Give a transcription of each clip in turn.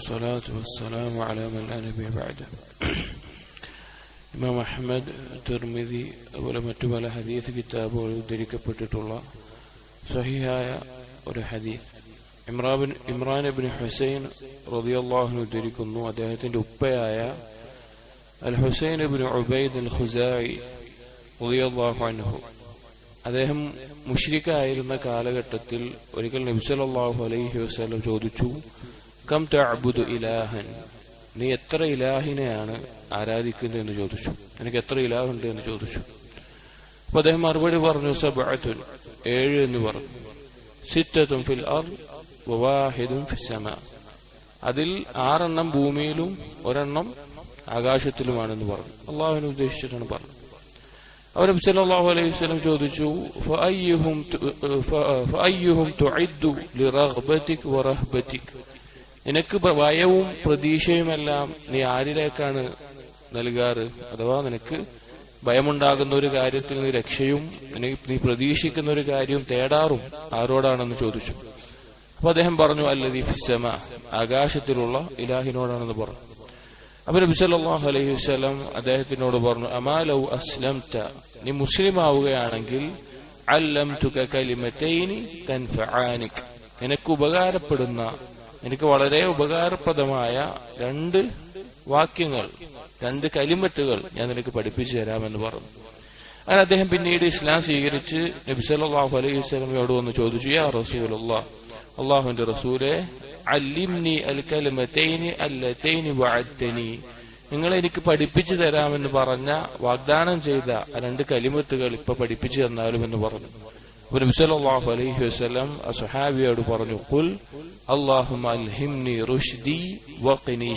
والصلاة والسلام على من لا نبي بعده ഇമാം അഹമ്മദ് തിർമിതി അതുപോലെ മറ്റു പല ഹദീസ് കിതാബുകൾ ഉദ്ധരിക്കപ്പെട്ടിട്ടുള്ള സഹിഹായ ഒരു ഹദീസ് ഇമ്രാബിൻ ഇമ്രാൻ ഇബിൻ ഹുസൈൻ റളിയല്ലാഹു ഉദ്ധരിക്കുന്നു അദ്ദേഹത്തിന്റെ ഉപ്പയായ അൽ ഹുസൈൻ ഇബിൻ ഉബൈദ് അൽ ഖുസായി റളിയല്ലാഹു അൻഹു അദ്ദേഹം മുഷ്രിക്കായിരുന്ന കാലഘട്ടത്തിൽ ഒരിക്കൽ നബി സല്ലല്ലാഹു അലൈഹി വസല്ലം ചോദിച്ചു കം തഅബുദു ഇലാഹൻ നീ എത്ര ഇലാഹിനെയാണ് ആരാധിക്കുന്നത് എന്ന് ചോദിച്ചു എനിക്ക് എത്ര ഇലാഹുണ്ട് എന്ന് ചോദിച്ചു അപ്പൊ അദ്ദേഹം മറുപടി പറഞ്ഞു സബഅത്തുൻ ഏഴ് എന്ന് പറഞ്ഞു സിറ്റത്തും ഫിൽ അർ വവാഹിദും ഫിസ്സമ അതിൽ ആറെണ്ണം ഭൂമിയിലും ഒരെണ്ണം ആകാശത്തിലുമാണെന്ന് പറഞ്ഞു അള്ളാഹുവിനെ ഉദ്ദേശിച്ചിട്ടാണ് പറഞ്ഞത് അവർ സല്ലല്ലാഹു അലൈഹി വസല്ലം ചോദിച്ചു നിനക്ക് ഭയവും പ്രതീക്ഷയുമെല്ലാം നീ ആരിലേക്കാണ് നൽകാറ്? അഥവാ നിനക്ക് ഭയമുണ്ടാകുന്ന ഒരു കാര്യത്തിൽ നീ രക്ഷയും നിനക്ക് നീ പ്രതീക്ഷിക്കുന്ന ഒരു കാര്യവും തേടാറും ആരോടാണെന്ന് ചോദിച്ചു. അപ്പൊ അദ്ദേഹം പറഞ്ഞു അല്ലദീ ഫിസമ ആകാശത്തിലുള്ള ഇലാഹിനോടാണെന്ന് പറഞ്ഞു. അപ്പൊ നബി സല്ലല്ലാഹു അലൈഹി വസല്ലം അദ്ദേഹത്തിനോട് പറഞ്ഞു അമാലൗ അസ്ലം നീ മുസ്ലിം ആവുകയാണെങ്കിൽ അല്ലം തുക കലിമറ്റൈനി തൻ ഫാനിക് നിനക്ക് ഉപകാരപ്പെടുന്ന എനിക്ക് വളരെ ഉപകാരപ്രദമായ രണ്ട് വാക്യങ്ങൾ രണ്ട് കലിമറ്റുകൾ ഞാൻ നിനക്ക് പഠിപ്പിച്ചു തരാമെന്ന് പറഞ്ഞു. അങ്ങനെ അദ്ദേഹം പിന്നീട് ഇസ്ലാം സ്വീകരിച്ച് നബിസലാഹു അലൈഹി വസല്ലമയോട് വന്ന് ചോദിച്ചു യാ റസൂൽ അള്ളാഹുവിന്റെ റസൂലെ അല്ലിംനി അൽ കലിമത്തൈനി അല്ലതൈനി വഅദ്തനി നിങ്ങൾ എനിക്ക് പഠിപ്പിച്ചു തരാമെന്ന് പറഞ്ഞ വാഗ്ദാനം ചെയ്ത രണ്ട് കലിമത്തുകൾ ഇപ്പൊ പഠിപ്പിച്ചു തന്നാലും എന്ന് പറഞ്ഞു. നബിസലാഹു അലൈഹി വസ്ലം അസുഹാബിയോട് പറഞ്ഞു കുൽ അള്ളാഹുമ അൽഹിംനി റുഷ്ദി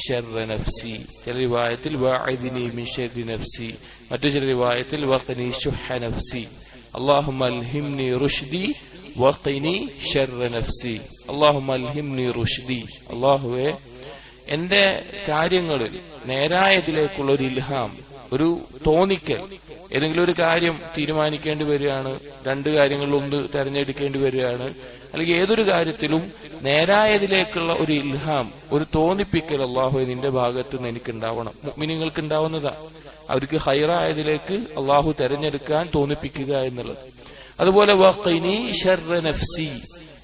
ശർറ നഫ്സി. ചില റിവായത്തിൽ വഅദിനി മിൻ നഫ്സി. മറ്റു ചില റിവായത്തിൽ വഖിനി നഫ്സി. അള്ളാഹുമ അൽഹിംനി റുഷ്ദി ശർറ നഫ്സി. അള്ളാഹുമ അൽഹിംനി റുഷ്ദി. അള്ളാഹുവേ എന്റെ കാര്യങ്ങളിൽ നേരായതിലേക്കുള്ള ഒരു ഇൽഹാം ഒരു തോന്നിക്കൽ ഏതെങ്കിലും ഒരു കാര്യം തീരുമാനിക്കേണ്ടി വരികയാണ് രണ്ട് കാര്യങ്ങളിൽ ഒന്ന് തെരഞ്ഞെടുക്കേണ്ടി വരികയാണ് അല്ലെങ്കിൽ ഏതൊരു കാര്യത്തിലും നേരായതിലേക്കുള്ള ഒരു ഇൽഹാം ഒരു തോന്നിപ്പിക്കൽ അള്ളാഹു നിന്റെ ഭാഗത്ത് നിന്ന് എനിക്ക് ഉണ്ടാവണം മിനിങ്ങൾക്ക് ഉണ്ടാവുന്നതാ. അവർക്ക് ഹൈറായതിലേക്ക് അള്ളാഹു തെരഞ്ഞെടുക്കാൻ തോന്നിപ്പിക്കുക എന്നുള്ളത്. അതുപോലെ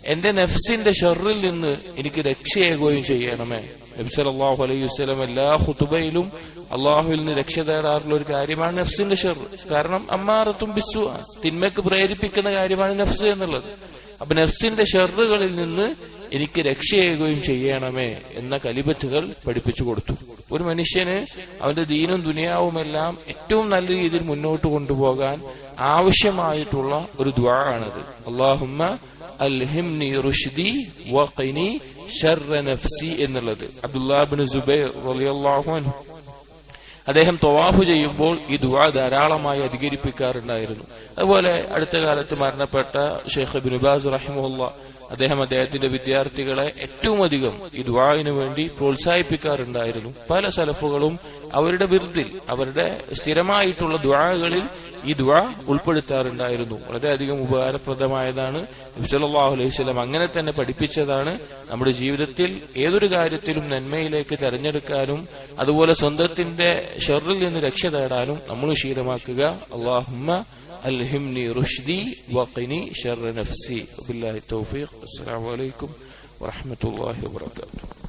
എന്റെ നഫ്സിന്റെ ഷെറിൽ നിന്ന് എനിക്ക് രക്ഷയേകുകയും ചെയ്യണമേ. നബ്സൽ അള്ളാഹു അലൈഹി വസ്ലം എല്ലാ ഹുതുബയിലും അള്ളാഹുവിൽ നിന്ന് രക്ഷ തേടാറുള്ള ഒരു കാര്യമാണ് നഫ്സിന്റെ ഷെർ കാരണം അമ്മാറത്തും ബിസ്സു തിന്മയ്ക്ക് പ്രേരിപ്പിക്കുന്ന കാര്യമാണ് നഫ്സ് എന്നുള്ളത്. അപ്പൊ നഫ്സിന്റെ ഷെറുകളിൽ നിന്ന് എനിക്ക് രക്ഷയേകുകയും ചെയ്യണമേ എന്ന കലിബത്തുകൾ പഠിപ്പിച്ചു കൊടുത്തു. ഒരു മനുഷ്യന് അവന്റെ ദീനും ദുനിയാവുമെല്ലാം ഏറ്റവും നല്ല രീതിയിൽ മുന്നോട്ട് കൊണ്ടുപോകാൻ ആവശ്യമായിട്ടുള്ള ഒരു അള്ളാഹുമ്മ റുഷ്ദി വഖിനി ഷർറ നഫ്സി എന്നുള്ളത്. അബ്ദുല്ലാബിൻ സുബൈർ റളിയല്ലാഹു അദ്ദേഹം തൊവാഫ് ചെയ്യുമ്പോൾ ഈ ദുആ ധാരാളമായി അധികരിപ്പിക്കാറുണ്ടായിരുന്നു. അതുപോലെ അടുത്ത കാലത്ത് മരണപ്പെട്ട ഷെയ്ഖ് ബിനുബാസ് റഹിമുല്ല അദ്ദേഹം അദ്ദേഹത്തിന്റെ വിദ്യാർത്ഥികളെ ഏറ്റവും അധികം ഈ ദുആവിന് വേണ്ടി പ്രോത്സാഹിപ്പിക്കാറുണ്ടായിരുന്നു. പല സലഫുകളും അവരുടെ വിരുദ്ധിൽ അവരുടെ സ്ഥിരമായിട്ടുള്ള ദുആകളിൽ ഈ ദുആ ഉൾപ്പെടുത്താറുണ്ടായിരുന്നു. വളരെയധികം ഉപകാരപ്രദമായതാണ്. നബ്സല്ലാഹു അലൈഹി സ്വലം അങ്ങനെ തന്നെ പഠിപ്പിച്ചതാണ്. നമ്മുടെ ജീവിതത്തിൽ ഏതൊരു കാര്യത്തിലും നന്മയിലേക്ക് തെരഞ്ഞെടുക്കാനും അതുപോലെ സ്വന്തത്തിന്റെ ഷെറിൽ നിന്ന് രക്ഷ തേടാനും നമ്മൾ ശീലമാക്കുക. അള്ളാഹുമ്മ ألهمني رشدي وقني شر نفسي. وبالله التوفيق. السلام عليكم ورحمة الله وبركاته.